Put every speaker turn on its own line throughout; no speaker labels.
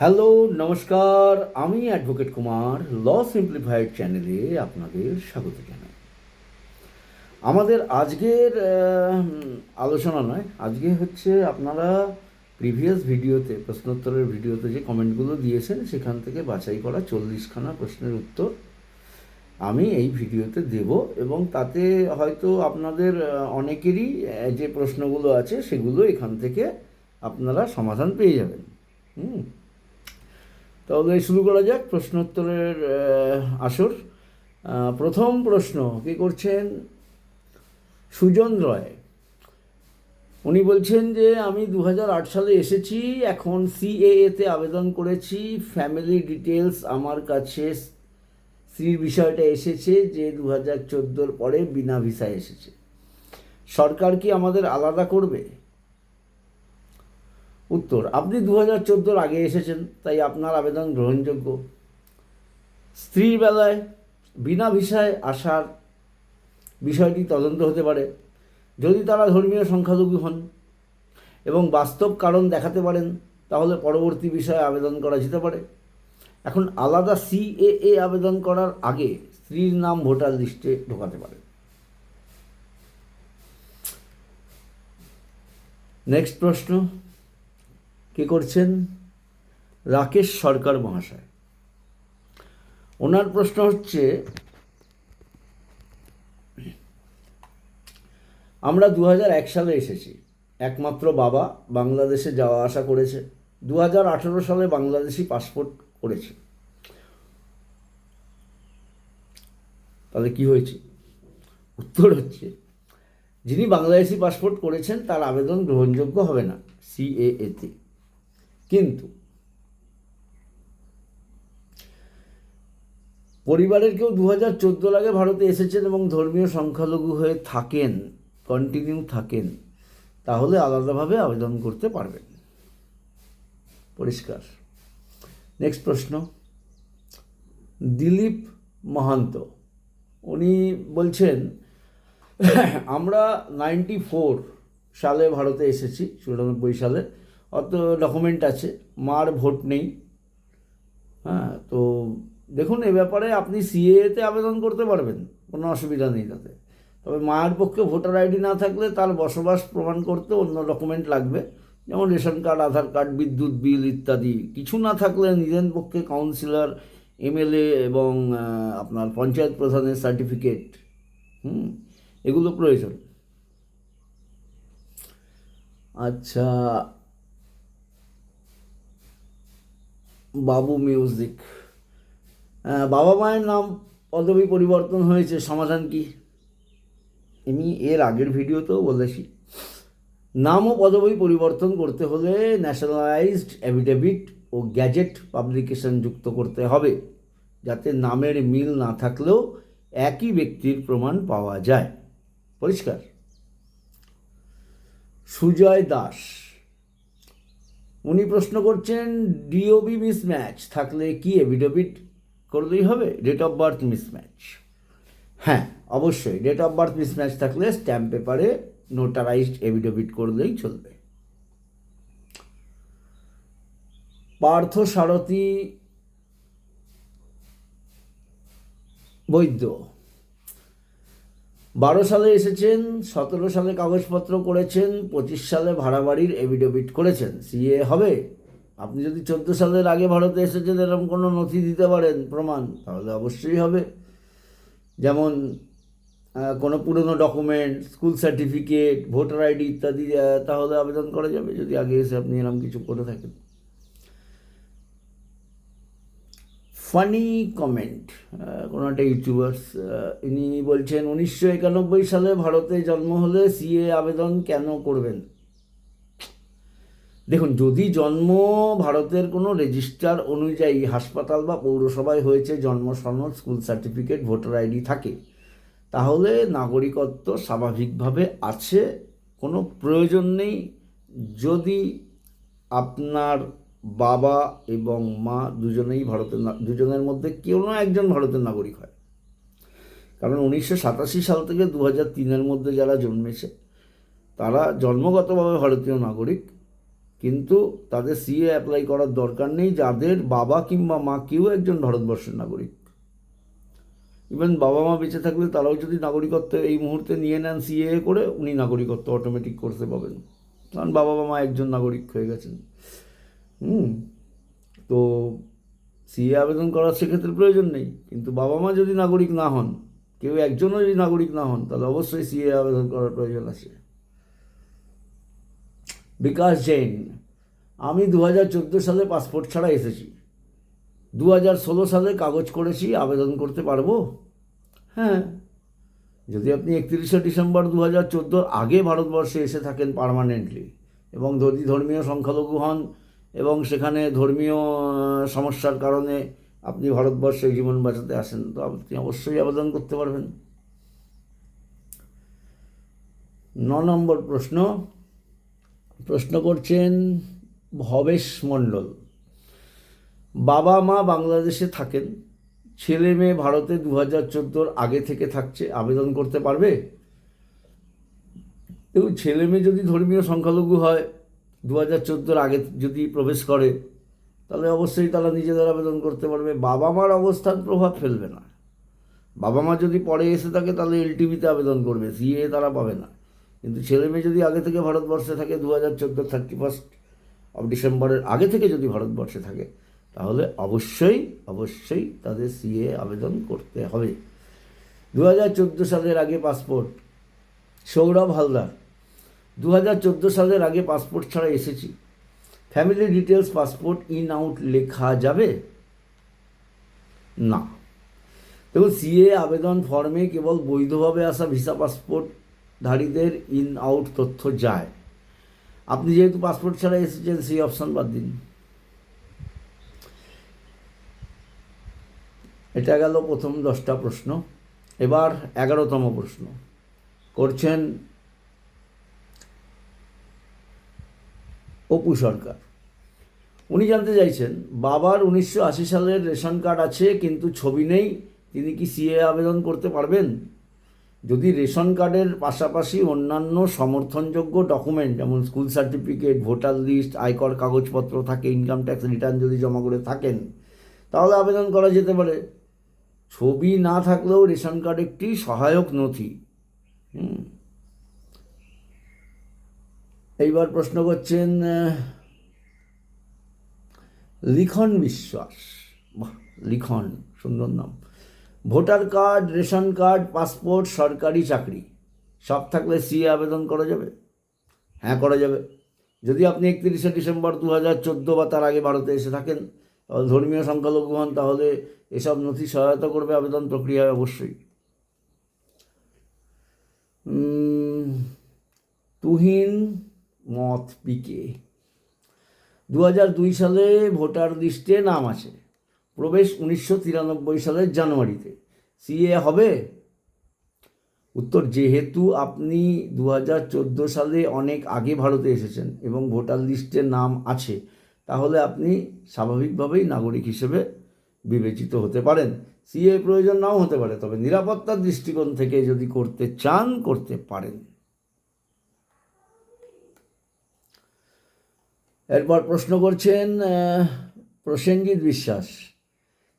Hello, নমস্কার। আমি advocate Kumar, ল simplified চ্যানেলে আপনাদের স্বাগত জানাই। আমাদের আজকের আলোচনা নয়, আজকে হচ্ছে আপনারা প্রিভিয়াস ভিডিওতে, প্রশ্নোত্তরের ভিডিওতে যে কমেন্টগুলো দিয়েছেন, সেখান থেকে বাছাই করা চল্লিশখানা প্রশ্নের উত্তর আমি এই ভিডিওতে দেব এবং তাতে হয়তো আপনাদের অনেকেরই যে প্রশ্নগুলো আছে, সেগুলো এখান থেকে আপনারা সমাধান পেয়ে যাবেন। হুম। তাহলে শুরু করা যাক প্রশ্নোত্তরের আসর। প্রথম প্রশ্ন, কি করছেন? সুজন রয়। উনি বলছেন যে, আমি দু হাজার আট সালে এসেছি, এখন সিএএতে আবেদন করেছি, ফ্যামিলি ডিটেলস আমার কাছে স্ত্রীর বিষয়টা এসেছে যে দু হাজার পরে বিনা ভিসায় এসেছে। সরকার কি আমাদের আলাদা করবে? উত্তর, আপনি দু হাজার চোদ্দোর আগে এসেছেন, তাই আপনার আবেদন গ্রহণযোগ্য। স্ত্রীর বেলায় বিনা ভিসায় আসার বিষয়টি তদন্ত হতে পারে, যদি তারা ধর্মীয় সংখ্যালঘু হন এবং বাস্তব কারণ দেখাতে পারেন, তাহলে পরবর্তী বিষয়ে আবেদন করা যেতে পারে। এখন আলাদা সিএএ আবেদন করার আগে স্ত্রীর নাম ভোটার লিস্টে ঢোকাতে পারে। নেক্সট প্রশ্ন। কে করছেন? রাকেশ সরকার মহাশয়। ওনার প্রশ্ন হচ্ছে, আমরা দু সালে এসেছি। একমাত্র বাবা বাংলাদেশে যাওয়া আসা করেছে। দু হাজার আঠেরো সালে বাংলাদেশি পাসপোর্ট করেছে। তাহলে কি হয়েছে? উত্তর হচ্ছে, যিনি বাংলাদেশি পাসপোর্ট করেছেন তার আবেদন গ্রহণযোগ্য হবে না, সিএএতে। কিন্তু পরিবারের কেউ দু হাজার চোদ্দ আগে ভারতে এসেছেন এবং ধর্মীয় সংখ্যালঘু হয়ে থাকেন কন্টিনিউ থাকেন, তাহলে আলাদাভাবে আবেদন করতে পারবেন। পরিষ্কার। নেক্সট প্রশ্ন। দিলীপ মহান্ত, উনি বলছেন, আমরা নাইনটি ফোর সালে ভারতে এসেছি, চুরানব্বই সালে। অত ডকুমেন্ট আছে, মার ভোট নেই। হ্যাঁ তো দেখুন, এ ব্যাপারে আপনি সিএতে আবেদন করতে পারবেন, কোনো অসুবিধা নেই তাতে। তবে মায়ের পক্ষে ভোটার আইডি না থাকলে তার বসবাস প্রমাণ করতে অন্য ডকুমেন্ট লাগবে, যেমন রেশন কার্ড, আধার কার্ড, বিদ্যুৎ বিল ইত্যাদি। কিছু না থাকলে নিজের পক্ষে কাউন্সিলর এমএলএ এবং আপনার পঞ্চায়েত প্রধানের সার্টিফিকেট হুম, এগুলো প্রয়োজন। আচ্ছা বাবু মিউজিক বাবা মায়ের নাম পদবি পরিবর্তন হয়েছে, সমাধান কি? আমি এর আগের ভিডিওতেও বলেছি। নাম ও পদবি পরিবর্তন করতে হলে ন্যাশনালাইজড অ্যাফিডেভিট ও গ্যাজেট পাবলিকেশন যুক্ত করতে হবে, যাতে নামের মিল না থাকলেও একই ব্যক্তির প্রমাণ পাওয়া যায়। পরিষ্কার? সুজয় দাস। উনি প্রশ্ন করছেন ডিওবি মিসম্যাচ থাকলে কি এভিডেভিট করলেই হবে? ডেট অফ বার্থ মিসম্যাচ হ্যাঁ অবশ্যই ডেট অফ বার্থ মিসম্যাচ থাকলে স্ট্যাম্প পেপারে নোটারাইজড এভিডেভিট করলেই চলবে। পার্থ সারথী বৈদ্য বারো সালে এসেছেন, সতেরো সালে কাগজপত্র করেছেন, পঁচিশ সালে ভাড়া বাড়ির এভিডেভিট করেছেন। সিএ হবে। আপনি যদি চোদ্দ সালের আগে ভারতে এসেছেন, এরকম কোনো নথি দিতে পারেন, প্রমাণ, তাহলে অবশ্যই হবে। যেমন কোনো পুরনো document, school certificate, voter ID ইত্যাদি তাহলে আবেদন করা যাবে, যদি আগে এসে আপনি এরকম কিছু করে থাকেন। ফানি কমেন্ট কোনো একটা ইউটিউবার্স ইনি বলছেন, উনিশশো একানব্বই সালে ভারতে জন্ম হলে সিএ আবেদন কেন করবেন? দেখুন, যদি জন্ম ভারতের কোনো রেজিস্টার অনুযায়ী হাসপাতাল বা পৌরসভায় হয়েছে, জন্ম সনদ স্কুল সার্টিফিকেট ভোটার আইডি থাকে, তাহলে নাগরিকত্ব স্বাভাবিকভাবে আছে, কোনো প্রয়োজন নেই। যদি আপনার বাবা এবং মা দুজনেই ভারতের দুজনের মধ্যে কেউ না একজন ভারতের নাগরিক হয়। কারণ উনিশশো সাতাশি সাল থেকে দু হাজার তিনের মধ্যে যারা জন্মেছে, তারা জন্মগতভাবে ভারতীয় নাগরিক, কিন্তু তাদের সিএ অ্যাপ্লাই করার দরকার নেই যাদের বাবা কিংবা মা কেউ একজন ভারতবর্ষের নাগরিক। ইভেন বাবা মা বেঁচে থাকলে তারাও যদি নাগরিকত্ব এই মুহূর্তে নিয়ে নেন সিএ করে, উনি নাগরিকত্ব অটোমেটিক করতে পাবেন। কারণ বাবা মা একজন নাগরিক হয়ে গেছেন। হুম, তো সিএ আবেদন করার সেক্ষেত্রে প্রয়োজন নেই। কিন্তু বাবা মা যদি নাগরিক না হন, কেউ একজনও যদি নাগরিক না হন, তাহলে অবশ্যই সিএ আবেদন করার প্রয়োজন আছে। বিকাশ জৈন, আমি দু হাজার চোদ্দ সালে পাসপোর্ট ছাড়া এসেছি। দু হাজার ষোলো সালে কাগজ করেছি, আবেদন করতে পারব? হ্যাঁ। যদি আপনি একত্রিশে ডিসেম্বর দু হাজার চোদ্দোর আগে ভারতবর্ষে এসে থাকেন পার্মানেন্টলি এবং যদি ধর্মীয় সংখ্যালঘু হন এবং সেখানে ধর্মীয় সমস্যার কারণে আপনি ভারতবর্ষে জীবন বাঁচাতে আসেন, তো আপনি অবশ্যই আবেদন করতে পারবেন। ন নম্বর প্রশ্ন প্রশ্ন করছেন ভবেশ মণ্ডল। বাবা মা বাংলাদেশে থাকেন, ছেলে মেয়ে ভারতে দু হাজার চোদ্দোর আগে থেকে থাকছে, আবেদন করতে পারবে? এবং ছেলে মেয়ে যদি ধর্মীয় সংখ্যালঘু হয় দু হাজার চোদ্দোর আগে যদি প্রবেশ করে, তাহলে অবশ্যই তারা নিজেদের আবেদন করতে পারবে। বাবা মার অবস্থান প্রভাব ফেলবে না। বাবা মা যদি পরে এসে থাকে, তাহলে এলটিভিতে আবেদন করবে, সিএ তারা পাবে না। কিন্তু ছেলে মেয়ে যদি আগে থেকে ভারতবর্ষে থাকে দু হাজার চোদ্দ থার্টি ফার্স্ট অফ ডিসেম্বরের আগে থেকে যদি ভারতবর্ষে থাকে, তাহলে অবশ্যই অবশ্যই তাদের সিএ আবেদন করতে হবে। দু হাজার চোদ্দ সালের আগে পাসপোর্ট, সৌরভ হালদার দু হাজার চোদ্দ সালের আগে পাসপোর্ট ছাড়া এসেছি। Family details passport in out লেখা যাবে? না। দেখুন সিএ আবেদন ফর্মে কেবল বৈধভাবে আসা ভিসা পাসপোর্টধারীদের ইন আউট তথ্য যায়। আপনি যেহেতু পাসপোর্ট ছাড়া এসেছেন, সেই অপশান বাদ দিন। এটা গেল প্রথম দশটা প্রশ্ন। এবার এগারোতম প্রশ্ন। করছেন অপু সরকার। উনি জানতে চাইছেন, বাবার উনিশশো আশি সালের রেশন কার্ড আছে, কিন্তু ছবি নেই, তিনি কি সিএ আবেদন করতে পারবেন? যদি রেশন কার্ডের পাশাপাশি অন্যান্য সমর্থনযোগ্য ডকুমেন্ট, যেমন স্কুল সার্টিফিকেট, ভোটার লিস্ট, আয়কর কাগজপত্র থাকে, ইনকাম ট্যাক্স রিটার্ন যদি জমা করে থাকেন, তাহলে আবেদন করা যেতে পারে। ছবি না থাকলেও রেশন কার্ড একটি সহায়ক নথি। হুম। এইবার প্রশ্ন করছেন লিখন বিশ্বাস। লিখন, সুন্দর নাম। Voter card, ration card, passport, সরকারি চাকরি, সব থাকলে সিএ আবেদন করা যাবে? হ্যাঁ করা যাবে। যদি আপনি একত্রিশে ডিসেম্বর দু হাজার চোদ্দ বা তার আগে ভারতে এসে থাকেন ধর্মীয় সংখ্যালঘু হন, তাহলে এসব নথি সহায়তা করবে আবেদন প্রক্রিয়ায় অবশ্যই। তুহিন মত পিকে। দু দুই সালে ভোটার লিস্টে নাম আছে প্রবেশ উনিশশো তিরানব্বই সালের জানুয়ারিতে। সিএ হবে? উত্তর, যেহেতু আপনি দু হাজার চোদ্দ সালে অনেক আগে ভারতে এসেছেন এবং ভোটার লিস্টে নাম আছে, তাহলে আপনি স্বাভাবিকভাবেই নাগরিক হিসেবে বিবেচিত হতে পারেন। সিএ প্রয়োজন নাও হতে পারে, তবে নিরাপত্তার দৃষ্টিকোণ থেকে যদি করতে চান, করতে পারেন। এরপর প্রশ্ন করছেন প্রসেনজিৎ বিশ্বাস।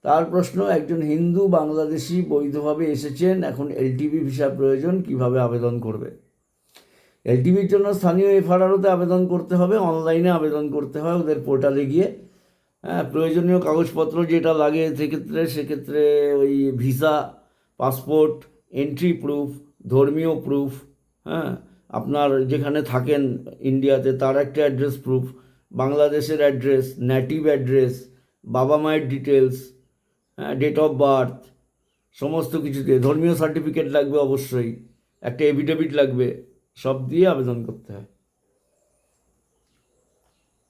তার প্রশ্ন, একজন হিন্দু বাংলাদেশি বৈধভাবে এসেছেন, এখন এলটিভি ভিসা প্রয়োজন, কীভাবে আবেদন করবে? এলটিভির জন্য স্থানীয় এফআরআরওতে আবেদন করতে হবে, অনলাইনে আবেদন করতে হয় ওদের পোর্টালে গিয়ে। হ্যাঁ প্রয়োজনীয় কাগজপত্র যেটা লাগে সেক্ষেত্রে সেক্ষেত্রে ওই ভিসা, পাসপোর্ট, এন্ট্রি প্রুফ, ধর্মীয় প্রুফ হ্যাঁ আপনার যেখানে থাকেন ইন্ডিয়াতে তার একটা অ্যাড্রেস প্রুফ বাংলাদেশের অ্যাড্রেস নেটিভ অ্যাড্রেস বাবা মায়ের ডিটেলস ডেট অফ বার্থ সমস্ত কিছুতে ধর্মীয় সার্টিফিকেট লাগবে অবশ্যই। একটা এভিডেভিট লাগবে। সব দিয়ে আবেদন করতে হয়।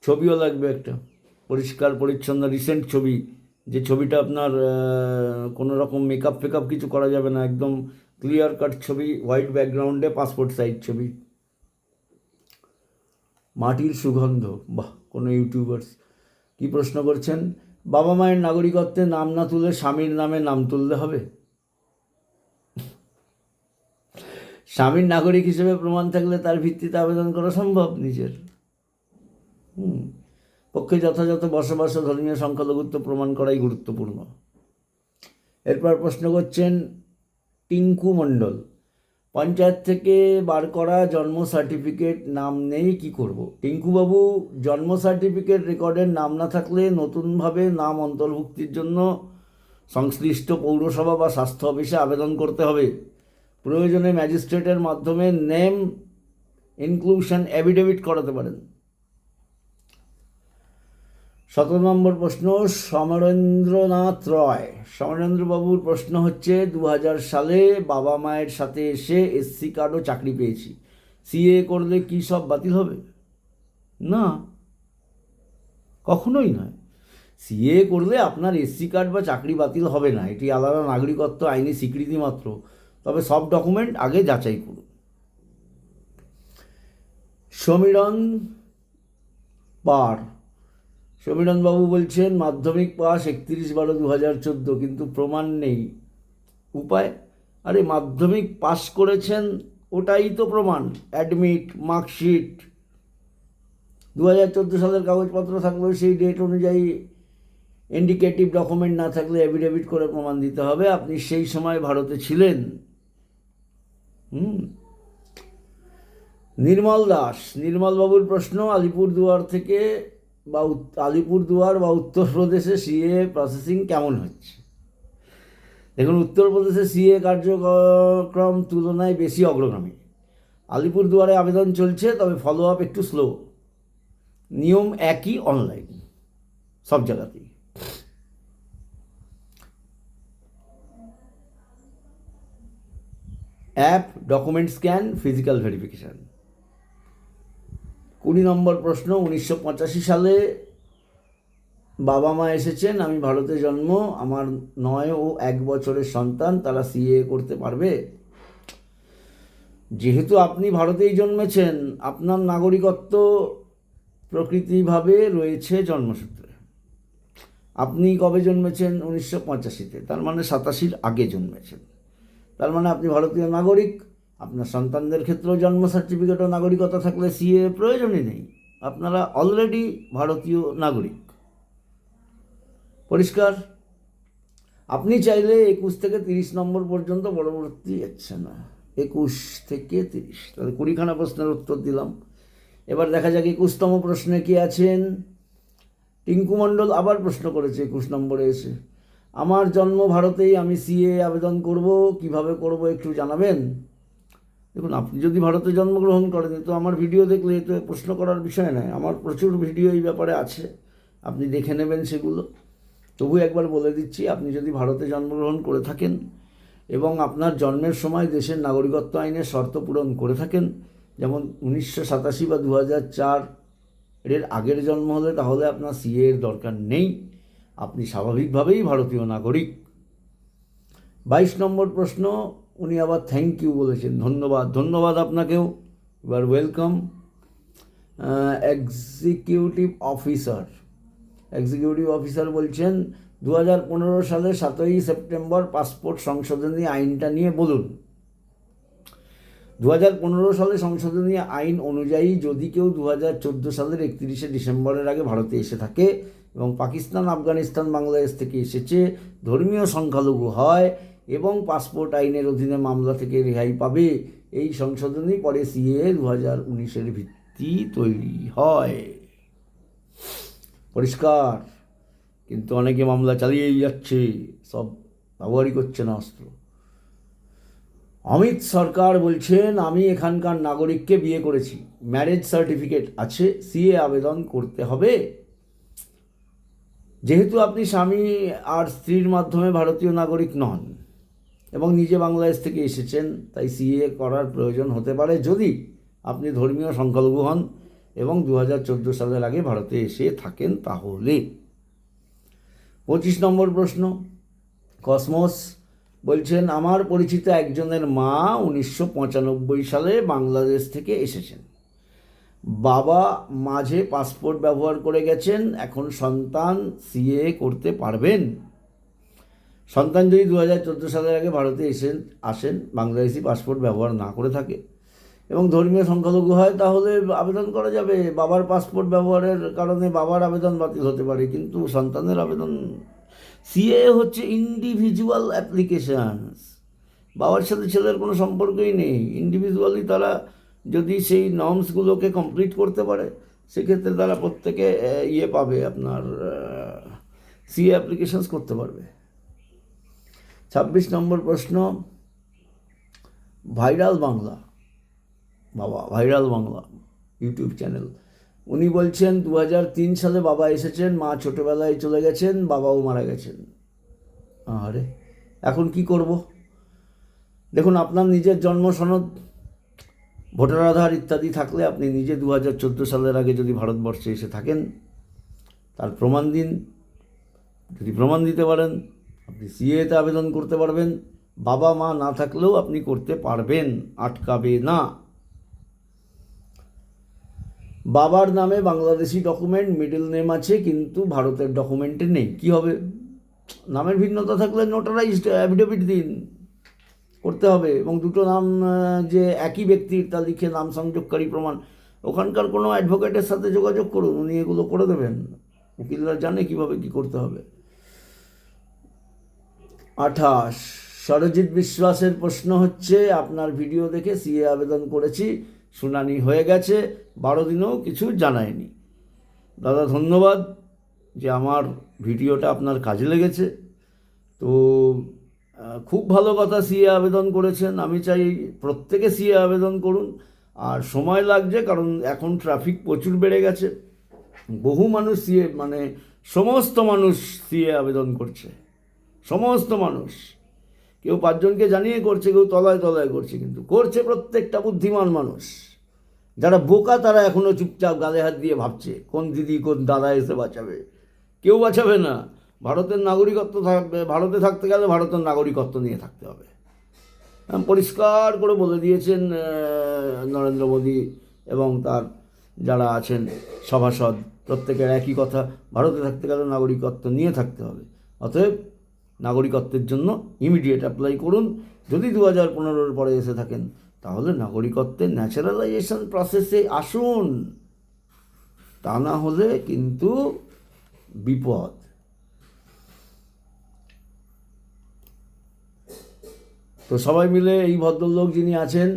ছবিও লাগবে একটা। পরিষ্কার, পরিচ্ছন্ন রিসেন্ট ছবি। যে ছবিটা আপনার কোনো রকম মেকআপ ফেকআপ কিছু করা যাবে না। একদম ক্লিয়ার কাট ছবি হোয়াইট ব্যাকগ্রাউন্ডে পাসপোর্ট সাইজ ছবি। মাটির সুগন্ধ। বাহ, কোনো ইউটিউবার্স কি প্রশ্ন করছেন? বাবা মায়ের নাগরিকত্বে নাম না তুলে স্বামীর নামে নাম তুললে হবে? স্বামীর নাগরিক হিসেবে প্রমাণ থাকলে তার ভিত্তিতে আবেদন করা সম্ভব নিজের। হুম, পক্ষে যথাযথ বসবাস ও ধর্মীয় সংখ্যালঘুত্ব প্রমাণ করাই গুরুত্বপূর্ণ। এরপর প্রশ্ন করছেন, টিঙ্কু মণ্ডল পঞ্চায়েত থেকে বার করা জন্ম সার্টিফিকেট নাম নেই, কি করব? টিঙ্কুবাবু, জন্ম সার্টিফিকেট রেকর্ডের নাম না থাকলে নতুনভাবে নাম অন্তর্ভুক্তির জন্য সংশ্লিষ্ট পৌরসভা বা স্বাস্থ্য অফিসে আবেদন করতে হবে। প্রয়োজনে ম্যাজিস্ট্রেটের মাধ্যমে নেম ইনক্লুশন অ্যাভিডেভিট করাতে পারেন। সতেরো নম্বর প্রশ্ন, সমরেন্দ্রনাথ রয়। সমরেন্দ্রবাবুর প্রশ্ন হচ্ছে দু হাজার সালে বাবা মায়ের সাথে এসে এসসি কার্ডও চাকরি পেয়েছি। সিএ করলে কি সব বাতিল হবে? না, কখনোই নয়। সিএ করলে আপনার এসসি কার্ড বা চাকরি বাতিল হবে না। এটি আলাদা নাগরিকত্ব আইনি স্বীকৃতি মাত্র। তবে সব ডকুমেন্ট আগে যাচাই করুন। সমীরণ পার। সমীরণবাবু বলছেন, মাধ্যমিক পাস একত্রিশ বারো দু হাজার চোদ্দ, কিন্তু প্রমাণ নেই। উপায়? আরে, মাধ্যমিক পাস করেছেন, ওটাই তো প্রমাণ। Admit, marksheet. দু হাজার চোদ্দ সালের কাগজপত্র থাকলেও সেই ডেট অনুযায়ী ইন্ডিকেটিভ ডকুমেন্ট না থাকলে অ্যাফিডেভিট করে প্রমাণ দিতে হবে। আপনি সেই সময় ভারতে ছিলেন। হুম। নির্মল দাস নির্মলবাবুর প্রশ্ন, আলিপুরদুয়ার থেকে বা আলিপুরদুয়ার বা উত্তরপ্রদেশে সিএ প্রসেসিং কেমন হচ্ছে? দেখুন, উত্তরপ্রদেশে সিএ কার্যক্রম তুলনায় বেশি অগ্রগামী। আলিপুরদুয়ারে আবেদন চলছে, তবে ফলো আপ একটু স্লো নিয়ম একই অনলাইন সব জায়গাতেই। App document scan physical verification কুড়ি নম্বর প্রশ্ন, উনিশশো পঁচাশি সালে বাবা মা এসেছেন, আমি ভারতে জন্ম, আমার নয় ও এক বছরের সন্তান, তারা সিএ করতে পারবে? যেহেতু আপনি ভারতেই জন্মেছেন, আপনার নাগরিকত্ব প্রকৃতিভাবে রয়েছে জন্মসূত্রে। আপনি কবে জন্মেছেন? উনিশশো পঁচাশিতে, তার মানে সাতাশির আগে জন্মেছেন। তার মানে আপনি ভারতীয় নাগরিক আপনার সন্তানদের ক্ষেত্রেও জন্ম সার্টিফিকেট ও নাগরিকতা থাকলে সিএ প্রয়োজনই নেই। আপনারা অলরেডি ভারতীয় নাগরিক। পরিষ্কার? আপনি চাইলে একুশ থেকে তিরিশ নম্বর পর্যন্ত পরবর্তী যাচ্ছে না, একুশ থেকে তিরিশ। তাহলে কুড়িখানা প্রশ্নের উত্তর দিলাম। এবার দেখা যাক একুশতম প্রশ্নে কি আছেন? টিঙ্কু মণ্ডল আবার প্রশ্ন করেছে একুশ নম্বরে এসে। আমার জন্ম ভারতেই আমি সিএ আবেদন করব, কীভাবে করব একটু জানাবেন? দেখুন, আপনি যদি ভারতে জন্মগ্রহণ করেন তো আমার ভিডিও দেখলে এ তো প্রশ্ন করার বিষয় নয়। আমার প্রচুর ভিডিও এই ব্যাপারে আছে। আপনি দেখে নেবেন সেগুলো। তবু একবার বলে দিচ্ছি, আপনি যদি ভারতে জন্মগ্রহণ করে থাকেন এবং আপনার জন্মের সময় দেশের নাগরিকত্ব আইনের শর্ত পূরণ করে থাকেন, যেমন উনিশশো সাতাশি বা দু হাজার চার এর আগের জন্ম হলে, তাহলে আপনার সিএ এর দরকার নেই। আপনি স্বাভাবিকভাবেই ভারতীয় নাগরিক। বাইশ নম্বর প্রশ্ন উনি আবার থ্যাংক ইউ বলেছেন, ধন্যবাদ। ধন্যবাদ আপনাকেও। এবার welcome executive officer executive officer বলছেন দু হাজার পনেরো সালে সাতই সেপ্টেম্বর পাসপোর্ট সংশোধনী আইনটা নিয়ে বলুন। দু হাজার পনেরো সালে সংশোধনী আইন অনুযায়ী যদি কেউ দু হাজার চোদ্দ সালের একত্রিশে ডিসেম্বরের আগে ভারতে এসে থাকে এবং পাকিস্তান, আফগানিস্তান, বাংলাদেশ থেকে এসেছে, ধর্মীয় সংখ্যালঘু হয় এবং পাসপোর্ট আইনের অধীনে মামলা থেকে রেহাই পাবে। এই সংশোধনী পরে সিএ দু হাজার উনিশের ভিত্তি তৈরি হয়। পরিষ্কার। কিন্তু অনেকে মামলা চালিয়েই যাচ্ছে। সব ব্যবহারই করছে না অস্ত্র। অমিত সরকার বলছেন, আমি এখানকার নাগরিককে বিয়ে করেছি। ম্যারেজ সার্টিফিকেট আছে। সিএ আবেদন করতে হবে। যেহেতু আপনি স্বামী আর স্ত্রীর মাধ্যমে ভারতীয় নাগরিক নন এবং নিজে বাংলাদেশ থেকে এসেছেন, তাই সিএ করার প্রয়োজন হতে পারে যদি আপনি ধর্মীয় সংখ্যালঘু হন এবং দু হাজার চোদ্দ সালের আগে ভারতে এসে থাকেন তাহলে। পঁচিশ নম্বর প্রশ্ন, কসমোস বলছেন, আমার পরিচিত একজনের মা উনিশশো পঁচানব্বই সালে বাংলাদেশ থেকে এসেছেন। বাবা মাঝে পাসপোর্ট ব্যবহার করে গেছেন, এখন সন্তান সিএ করতে পারবেন। সন্তান যদি দু হাজার চোদ্দ সালের আগে ভারতে এসেন, আসেন, বাংলাদেশি পাসপোর্ট ব্যবহার না করে থাকে এবং ধর্মীয় সংখ্যালঘু হয়, তাহলে আবেদন করা যাবে। বাবার পাসপোর্ট ব্যবহারের কারণে বাবার আবেদন বাতিল হতে পারে, কিন্তু সন্তানের আবেদন সিএ হচ্ছে ইন্ডিভিজুয়াল অ্যাপ্লিকেশানস বাবার সাথে ছেলের কোনো সম্পর্কই নেই। ইন্ডিভিজুয়ালি তারা যদি সেই নর্মসগুলোকে কমপ্লিট করতে পারে, সেক্ষেত্রে তারা প্রত্যেকে ইয়ে পাবে আপনার সিএ অ্যাপ্লিকেশানস করতে পারবে। ছাব্বিশ নম্বর প্রশ্ন, ভাইরাল বাংলা, বাবা, ভাইরাল বাংলা, ইউটিউব চ্যানেল। উনি বলছেন দু সালে বাবা এসেছেন, মা ছোটোবেলায় চলে গেছেন, বাবাও মারা গেছেন। আরে এখন কি করব? দেখুন, আপনার নিজের জন্ম সনদ, ভোটার আধার ইত্যাদি থাকলে আপনি নিজে দু হাজার চোদ্দ সালের আগে যদি ভারতবর্ষে এসে থাকেন, তার প্রমাণ দিন। যদি প্রমাণ দিতে পারেন আপনি সিএতে আবেদন করতে পারবেন। বাবা, মা না থাকলেও আপনি করতে পারবেন। আটকাবে না। বাবার নামে বাংলাদেশি ডকুমেন্ট মিডল নেম আছে, কিন্তু ভারতের ডকুমেন্টে নেই। কি হবে? নামের ভিন্নতা থাকলে নোটারাইজড অ্যাফিডেভিট দিন। করতে হবে। এবং দুটো নাম যে একই ব্যক্তির, তা লিখে নাম সংযোগকারী প্রমাণ। ওখানকার কোনো অ্যাডভোকেটের সাথে যোগাযোগ করুন, উনি এগুলো করে দেবেন। উকিলরা জানে কীভাবে কি করতে হবে। আঠাশ। সরজিৎ বিশ্বাসের প্রশ্ন হচ্ছে, আপনার ভিডিও দেখে সিএ আবেদন করেছি, শুনানি হয়ে গেছে, বারো দিনেও কিছু জানায়নি। দাদা, ধন্যবাদ যে আমার ভিডিওটা আপনার কাজে লেগেছে। তো খুব ভালো কথা সিএ আবেদন করেছেন। আমি চাই প্রত্যেকে সিএ আবেদন করুন। আর সময় লাগছে, কারণ এখন ট্রাফিক প্রচুর বেড়ে গেছে। বহু মানুষ সিএ মানে সমস্ত মানুষ সিএ আবেদন করছে। সমস্ত মানুষ। কেউ পাঁচজনকে জানিয়ে করছে, কেউ তলায় তলায় করছে, কিন্তু করছে প্রত্যেকটা বুদ্ধিমান মানুষ। যারা বোকা, তারা এখনও চুপচাপ গালে হাত দিয়ে ভাবছে, কোন দিদি, কোন দাদা এসে বাঁচাবে। কেউ বাঁচাবে না। ভারতের নাগরিকত্ব থাকবে, ভারতে থাকতে গেলে ভারতের নাগরিকত্ব নিয়ে থাকতে হবে। পরিষ্কার করে বলে দিয়েছেন নরেন্দ্র মোদী এবং তার যারা আছেন সভাসদ, প্রত্যেকের একই কথা, ভারতে থাকতে গেলে নাগরিকত্ব নিয়ে থাকতে হবে। অতএব নাগরিকত্বের জন্য ইমিডিয়েট অ্যাপ্লাই করুন। যদি দু হাজার পনেরোর পরে এসে থাকেন, তাহলে নাগরিকত্বের ন্যাচারালাইজেশন প্রসেসে আসুন। তা না হলে কিন্তু বিপদ। তো সবাই মিলে এই ভদ্রলোক যিনি আছেন,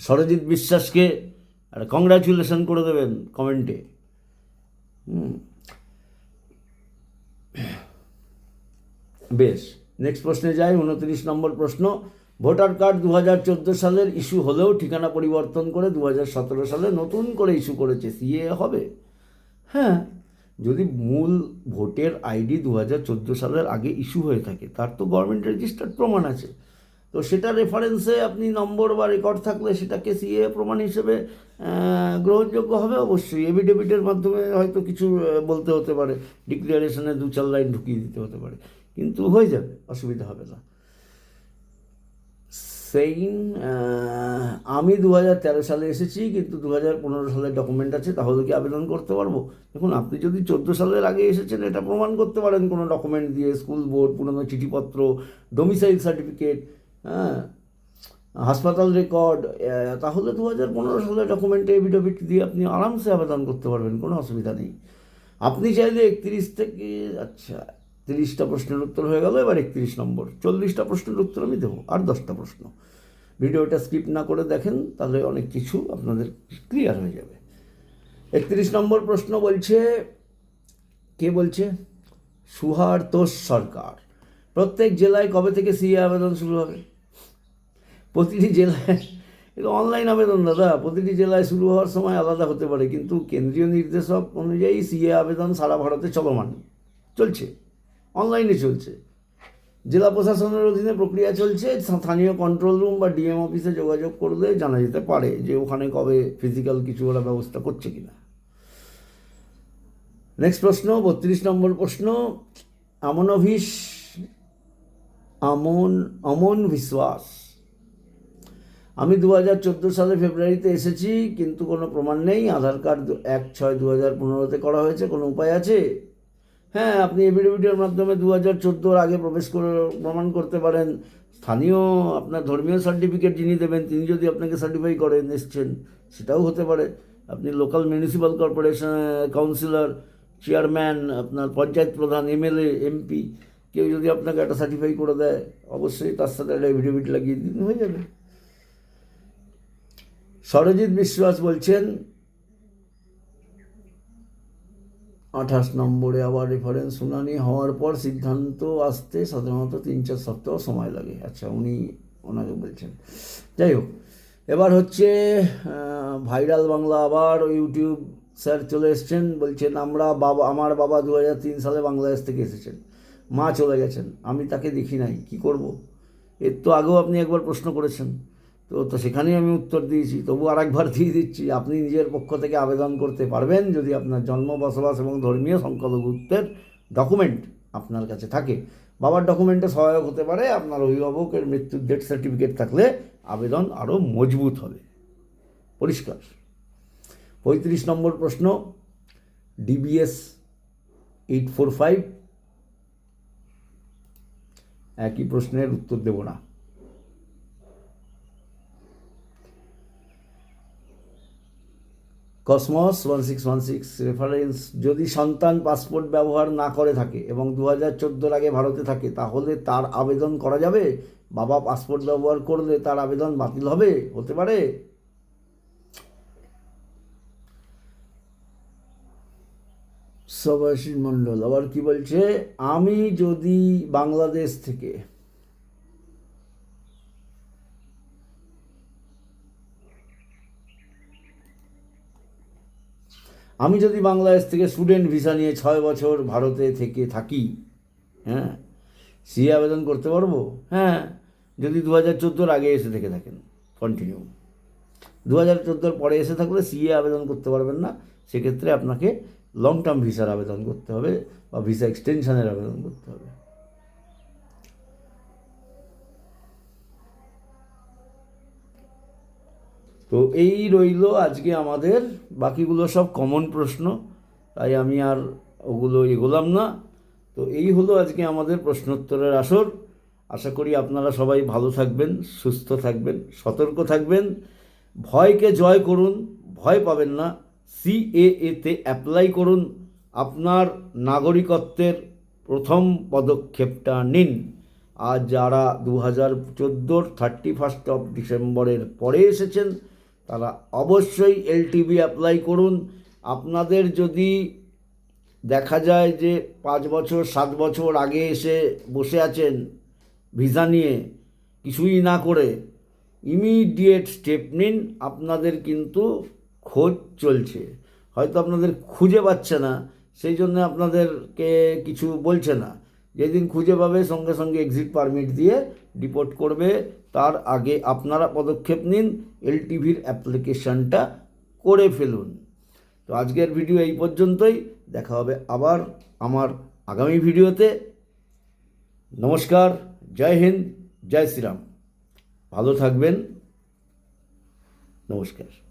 সরজিৎ বিশ্বাসকে একটা কংগ্রাচুলেশন করে দেবেন কমেন্টে হুম। বেশ নেক্সট প্রশ্নে যাই, উনত্রিশ নম্বর প্রশ্ন, ভোটার কার্ড দু হাজার চোদ্দ সালের ইস্যু হলেও ঠিকানা পরিবর্তন করে দু হাজার সতেরো সালে নতুন করে ইস্যু করেছে সিএ হবে। হ্যাঁ যদি মূল ভোটের আইডি দু হাজার চোদ্দ সালের আগে ইস্যু হয়ে থাকে, তার তো গভর্নমেন্ট রেজিস্টার্ড প্রমাণ আছে। তো সেটা রেফারেন্সে আপনি নম্বর বা রেকর্ড থাকলে সেটাকে সিএ প্রমাণ হিসেবে গ্রহণযোগ্য হবে, অবশ্যই। এভিডেভিটের মাধ্যমে হয়তো কিছু বলতে হতে পারে ডিক্লারেশনে দু চার লাইন ঢুকিয়ে দিতে হতে পারে। কিন্তু হয়ে যাবে, অসুবিধা হবে না। সেইন আমি দু হাজার তেরো সালে এসেছি, কিন্তু দু হাজার পনেরো সালের ডকুমেন্ট আছে, তাহলে কি আবেদন করতে পারব? দেখুন, আপনি যদি চোদ্দ সালের আগে এসেছেন, এটা প্রমাণ করতে পারেন, কোনো ডকুমেন্ট দিয়ে স্কুল বোর্ড পুরনো চিঠিপত্র ডোমিসাইল সার্টিফিকেট হ্যাঁ হাসপাতাল রেকর্ড তাহলে দু হাজার পনেরো সালের ডকুমেন্টে এভিডেভিট দিয়ে আপনি আরামসে আবেদন করতে পারবেন, কোনো অসুবিধা নেই। আপনি চাইলে একত্রিশ থেকে আচ্ছা তিরিশটা প্রশ্নের উত্তর হয়ে গেল, এবার একত্রিশ নম্বর। চল্লিশটা প্রশ্নের উত্তর আমি দেবো, আর দশটা প্রশ্ন। ভিডিওটা স্কিপ না করে দেখেন, তাহলে অনেক কিছু আপনাদের ক্লিয়ার হয়ে যাবে। একত্রিশ নম্বর প্রশ্ন বলছে, কে বলছে? সুহার্তোষ সরকার। প্রত্যেক জেলায় কবে থেকে সিএ আবেদন শুরু হবে? প্রতিটি জেলায়, এটা অনলাইন আবেদন দাদা, প্রতিটি জেলায় শুরু হওয়ার সময় আলাদা হতে পারে, কিন্তু কেন্দ্রীয় নির্দেশক অনুযায়ী সিএ আবেদন সারা ভারতে চলমান, চলছে। অনলাইনে চলছে। জেলা প্রশাসনের অধীনে প্রক্রিয়া চলছে। স্থানীয় কন্ট্রোল রুম বা ডিএম অফিসে যোগাযোগ করলে জানা যেতে পারে যে ওখানে কবে ফিজিক্যাল কিছু ওরা ব্যবস্থা করছে কিনা। নেক্সট প্রশ্ন, বত্রিশ নম্বর প্রশ্ন, আমন আমনভিস আমন, অমন বিশ্বাস। আমি দু হাজার চোদ্দ সালে ফেব্রুয়ারিতে এসেছি, কিন্তু কোনো প্রমাণ নেই। আধার কার্ড এক ছয় দু হাজার পনেরোতে করা হয়েছে, কোনো উপায় আছে? হ্যাঁ আপনি এফিডেভিটের মাধ্যমে দু হাজার চোদ্দোর আগে প্রবেশ করে প্রমাণ করতে পারেন। স্থানীয় আপনার ধর্মীয় সার্টিফিকেট যিনি দেবেন, তিনি যদি আপনাকে সার্টিফাই করেন এসছেন সেটাও হতে পারে। আপনি local municipal corporation councillor chairman আপনার পঞ্চায়েত প্রধান এমএলএ এমপি কেউ যদি আপনাকে একটা সার্টিফাই করে দেয়, অবশ্যই তার সাথে একটা এফিডেভিট লাগিয়ে দিন হয়ে যাবে। সরজিৎ বিশ্বাস বলছেন আঠাশ নম্বরে আবার রেফারেন্স শুনানি হওয়ার পর সিদ্ধান্ত আসতে সাধারণত তিন চার সপ্তাহ সময় লাগে। আচ্ছা উনি ওনাকে বলছেন। যাই হোক, এবার হচ্ছে ভাইরাল বাংলা আবার ইউটিউব স্যার চলে এসছেন, বলছেন, আমরা বাবা, আমার বাবা দু হাজার তিন সালে বাংলাদেশ থেকে এসেছেন। মা চলে গেছেন। আমি তাকে দেখি নাই। কি করব? এর তো আগেও আপনি একবার প্রশ্ন করেছেন। তো তো সেখানেই আমি উত্তর দিয়েছি। তবু আর একবার দিয়ে দিচ্ছি, আপনি নিজের পক্ষ থেকে আবেদন করতে পারবেন যদি আপনার জন্ম, বসবাস এবং ধর্মীয় সংখ্যালঘুত্বের ডকুমেন্ট আপনার কাছে থাকে। বাবার ডকুমেন্টে সহায়ক হতে পারে, আপনার অভিভাবকের মৃত্যুর ডেথ সার্টিফিকেট থাকলে আবেদন আরও মজবুত হবে। পরিষ্কার। পঁয়ত্রিশ নম্বর প্রশ্ন ডিবিএস এইট ফোর ফাইভ একই প্রশ্নের উত্তর দেব না। Cosmos one six one six reference যদি সন্তান পাসপোর্ট ব্যবহার না করে থাকে এবং দু হাজার চোদ্দোর আগে ভারতে থাকে, তাহলে তার আবেদন করা যাবে? বাবা পাসপোর্ট ব্যবহার করলে তার আবেদন বাতিল হবে? হতে পারে। সবাসী মণ্ডল, আবার কি বলছে? আমি যদি বাংলাদেশ থেকে আমি যদি বাংলাদেশ থেকে স্টুডেন্ট ভিসা নিয়ে ছয় বছর ভারতে থেকে থাকি হ্যাঁ সি আবেদন করতে পারব? হ্যাঁ যদি দু হাজার চোদ্দোর আগে এসে থেকে থাকেন কন্টিনিউ দু হাজার চোদ্দোর পরে এসে থাকলে সিএ আবেদন করতে পারবেন না, সেক্ষেত্রে আপনাকে লং টার্ম ভিসার আবেদন করতে হবে বা ভিসা এক্সটেনশানের আবেদন করতে হবে। তো এই রইল আজকে আমাদের, বাকিগুলো সব কমন প্রশ্ন, তাই আমি আর ওগুলো এগোলাম না। তো এই হলো আজকে আমাদের প্রশ্নোত্তরের আসর। আশা করি আপনারা সবাই ভালো থাকবেন, সুস্থ থাকবেন, সতর্ক থাকবেন। ভয়কে জয় করুন, ভয় পাবেন না। সিএএতে অ্যাপ্লাই করুন। আপনার নাগরিকত্বের প্রথম পদক্ষেপটা নিন। আর যারা দু হাজার চোদ্দোর থার্টি ফার্স্ট অফ ডিসেম্বরের পরে এসেছেন তারা অবশ্যই এলটিবি অ্যাপ্লাই করুন। আপনাদের যদি দেখা যায় যে পাঁচ বছর, সাত বছর আগে এসে বসে আছেন ভিসা নিয়ে, কিছুই না করে ইমিডিয়েট স্টেপ নিন, আপনাদের কিন্তু খোঁজ চলছে। হয়তো আপনাদের খুঁজে পাচ্ছে না, সেই জন্য আপনাদেরকে কিছু বলছে না। যেদিন খুঁজে পাবে, সঙ্গে সঙ্গে এক্সিট পারমিট দিয়ে ডিপোর্ট করবে তার আগে আপনারা পদক্ষেপ নিন, এলটিভির অ্যাপ্লিকেশনটা করে ফেলুন। তো আজকের ভিডিও এই পর্যন্তই। দেখা হবে আবার আমার আগামী ভিডিওতে। নমস্কার, জয় হিন্দ, জয় শ্রীরাম। ভালো থাকবেন। নমস্কার।